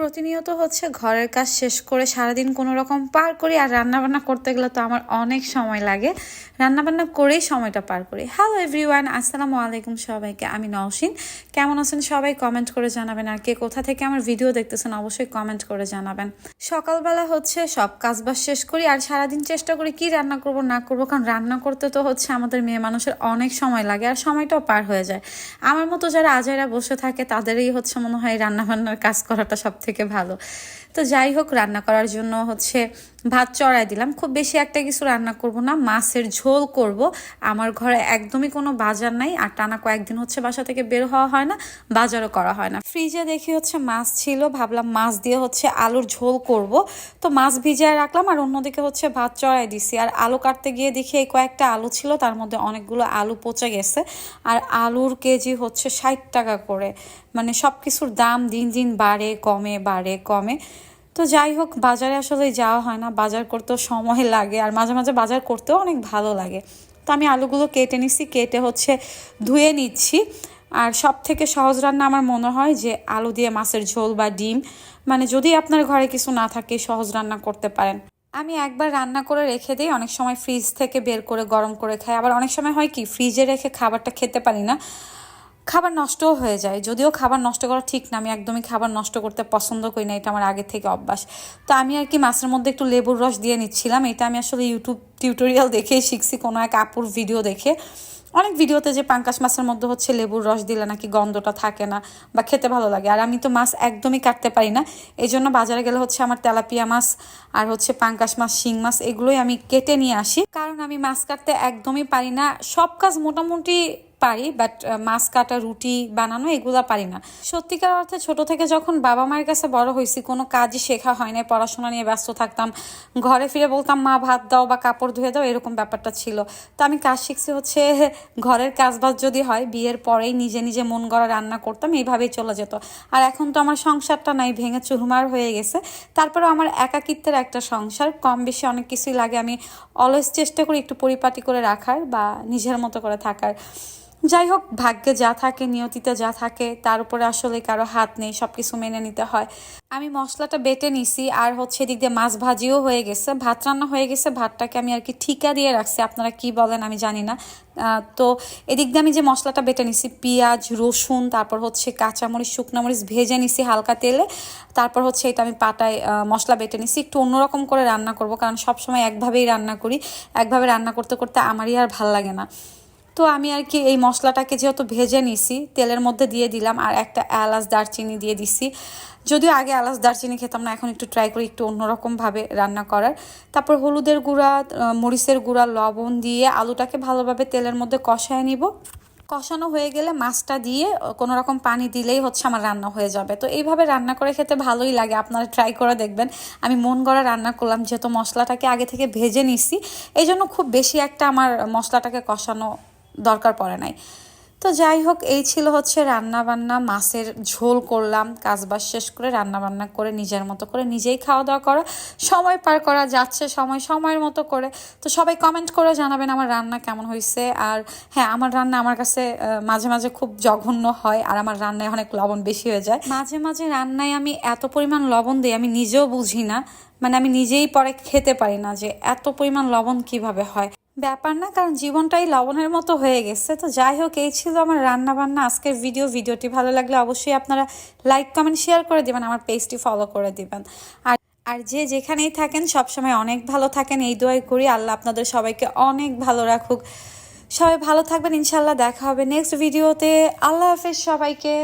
প্রতিনিয়ত হচ্ছে ঘরের কাজ শেষ করে সারাদিন কোনো রকম পার করি, আর রান্নাবান্না করতে গেলে তো আমার অনেক সময় লাগে। রান্নাবান্না করেই সময়টা পার করি। হ্যালো এভরিওয়ান আসসালামু আলাইকুম সবাইকে, আমি নওশিন। কেমন আছেন সবাই কমেন্ট করে জানাবেন, আর কে কোথা থেকে আমার ভিডিও দেখতেছেন অবশ্যই কমেন্ট করে জানাবেন। সকালবেলা হচ্ছে সব কাজ কাজবাজ শেষ করি, আর সারাদিন চেষ্টা করি কি রান্না করব, না করব, কারণ রান্না করতে তো হচ্ছে আমাদের মেয়ে মানুষের অনেক সময় লাগে, আর সময়টাও পার হয়ে যায়। আমার মতো যারা আজাইরা বসে থাকে, তাদেরই হচ্ছে মনে হয় রান্নাবান্নার কাজ করাটা সব থেকে ভালো। তো যাই হোক রান্না করার জন্য হচ্ছে ভাত চড়াই দিলাম। খুব বেশি একটা কিছু রান্না করব না, মাছের ঝোল করব। আমার ঘরে একদমই কোনো বাজার নাই, আর টানা কয়েকদিন হচ্ছে বাসা থেকে বের হওয়া হয় না, বাজারও করা হয় না। ফ্রিজে দেখি হচ্ছে মাছ ছিল, ভাবলাম মাছ দিয়ে হচ্ছে আলুর ঝোল করব। তো মাছ ভিজিয়ে রাখলাম, আর অন্যদিকে হচ্ছে ভাত চড়াই দিছি। আর আলু কাটতে গিয়ে দেখি এই কয়েকটা আলু ছিল, তার মধ্যে অনেকগুলো আলু পচে গেছে। আর আলুর কেজি হচ্ছে ষাট টাকা করে। মানে সব কিছুর দাম দিন দিন বাড়ে, কমে বাড়ে, কমে। তো যাই হোক, বাজারে আসলে যাওয়া হয় না। বাজার করতেও সময় লাগে আর মাঝে মাঝে বাজার করতেও অনেক ভালো লাগে। তো আমি আলুগুলো কেটে নিচ্ছি কেটে হচ্ছে ধুয়ে নিচ্ছি। আর সব থেকে সহজ রান্না আমার মনে হয় যে আলু দিয়ে মাছের ঝোল বা ডিম। মানে যদি আপনার ঘরে কিছু না থাকে, সহজ রান্না করতে পারেন। আমি একবার রান্না করে রেখে দিই, অনেক সময় ফ্রিজ থেকে বের করে গরম করে খাই। আবার অনেক সময় হয় কি ফ্রিজে রেখে খাবারটা খেতে পারি না। খাবার নষ্টও হয়ে যায়। যদিও খাবার নষ্ট করা ঠিক না, আমি একদমই খাবার নষ্ট করতে পছন্দ করি না, এটা আমার আগে থেকে অভ্যাস। তো আমি আর কি মাছের মধ্যে একটু লেবুর রস দিয়ে নিচ্ছিলাম, এটা আমি আসলে ইউটিউব টিউটোরিয়াল দেখেই শিখছি, কোনো এক আপুর ভিডিও দেখে। অনেক ভিডিওতে যে পাঙ্কাশ মাছের মধ্যে হচ্ছে লেবুর রস দিলে নাকি গন্ধটা থাকে না বা খেতে ভালো লাগে। আর আমি তো মাছ একদমই কাটতে পারি না এই জন্য বাজারে গেলে হচ্ছে আমার তেলাপিয়া মাছ আর হচ্ছে পাঙ্কাশ মাছ, শিং মাছ, এগুলোই আমি কেটে নিয়ে আসি। কারণ আমি মাছ কাটতে একদমই পারি না, সব কাজ মোটামুটি পারি বাট মাছ কাটা, রুটি বানানো এগুলা পারি না। সত্যিকার অর্থে ছোট থেকে যখন বাবা মায়ের কাছে বড় হয়েছি, কোনো কাজই শেখা হয় না পড়াশোনা নিয়ে ব্যস্ত থাকতাম, ঘরে ফিরে বলতাম, মা, ভাত দাও বা কাপড় ধুয়ে দাও, এরকম ব্যাপারটা ছিল। তো আমি কাজ শিখছি হচ্ছে, ঘরের কাজবাজ যদি হয়, বিয়ের পরেই নিজে নিজে মন গড়া রান্না করতাম, এইভাবেই চলে যেত। আর এখন তো আমার সংসারটা নাই, ভেঙে চুরমার হয়ে গেছে। তারপরে আমার একাকিত্বের একটা সংসার, কম বেশি অনেক কিছুই লাগে আমি অলওয়েজ চেষ্টা করি একটু পরিপাটি করে রাখার বা নিজের মতো করে থাকার। যাই হোক ভাগ্যে যা থাকে, নিয়তিতে যা থাকে, তার উপরে আসলে কারও হাত নেই সব কিছু মেনে নিতে হয়। আমি মশলাটা বেটে নিছি, আর হচ্ছে এদিক দিয়ে মাছ ভাজিও হয়ে গেছে, ভাত রান্না হয়ে গেছে, ভাতটাকে আমি আর কি ঠিকা দিয়ে রাখছি, আপনারা কি বলেন আমি জানি না। তো এদিক দিয়ে আমি যে মশলাটা বেটে নিছি, পেঁয়াজ, রসুন, তারপর হচ্ছে কাঁচামরিচ শুকনো মরিচ ভেজে নিছি হালকা তেলে, তারপর হচ্ছে এটা আমি পাটায় মশলা বেটে নিছি, একটু অন্যরকম করে রান্না করব, কারণ সবসময় একভাবেই রান্না করি, একভাবে রান্না করতে করতে আমারই আর ভালো লাগে না। তো আমি আর কি এই মশলাটাকে যেহেতু ভেজে নিছি, তেলের মধ্যে দিয়ে দিলাম আর একটা এলাচ দারচিনি দিয়ে দিছি। যদিও আগে এলাচ দারচিনি খেতাম না, এখন একটু ট্রাই করি একটু অন্যরকমভাবে রান্না করার। তারপর হলুদের গুঁড়া মরিচের গুঁড়া, লবণ দিয়ে আলুটাকে ভালোভাবে তেলের মধ্যে কষায় নিব। কষানো হয়ে গেলে মাছটা দিয়ে কোনো রকম পানি দিলেই হচ্ছে আমার রান্না হয়ে যাবে। তো এইভাবে রান্না করে খেতে ভালোই লাগে, আপনারা ট্রাই করে দেখবেন। আমি মন গড়া রান্না করলাম, যেহেতু মশলাটাকে আগে থেকে ভেজে নিছি এই জন্য খুব বেশি একটা আমার মশলাটাকে কষানো দরকার পড়ে নাই। তো যাই হোক, এই ছিল হচ্ছে রান্না বান্না মাছের ঝোল করলাম, কাজবাজ শেষ করে রান্না বান্না করে নিজের মতো করে নিজেই খাওয়া দাওয়া করা। সময় পার করা যাচ্ছে, সময় সময়ের মতো করে। তো সবাই কমেন্ট করে জানাবেন আমার রান্না কেমন হয়েছে আর হ্যাঁ আমার রান্না আমার কাছে মাঝে মাঝে খুব জঘন্য হয় আর আমার রান্নায় অনেক লবণ বেশি হয়ে যায়। মাঝে মাঝে রান্নায় আমি এত পরিমাণ লবণ দিই, আমি নিজেও বুঝি না। মানে আমি নিজেই পরে খেতে পারি না যে এত পরিমাণ লবণ কীভাবে হয়। ব্যাপার না, কারণ জীবনটাই লবণের মতো হয়ে গেছে। তো যাই হোক, এই ছিল আমার রান্না বান্না আজকের ভিডিও ভিডিওটি ভালো লাগলে অবশ্যই আপনারা লাইক কমেন্ট শেয়ার করে দিবেন, আমার পেজটি ফলো করে দিবেন। আর আর যে যেখানেই থাকেন, সবসময় অনেক ভালো থাকেন। এই দোয়াই করি, আল্লাহ আপনাদের সবাইকে অনেক ভালো রাখুক। সবাই ভালো থাকবেন ইনশাল্লাহ দেখা হবে নেক্সট ভিডিওতে আল্লাহ হাফেজ সবাইকে।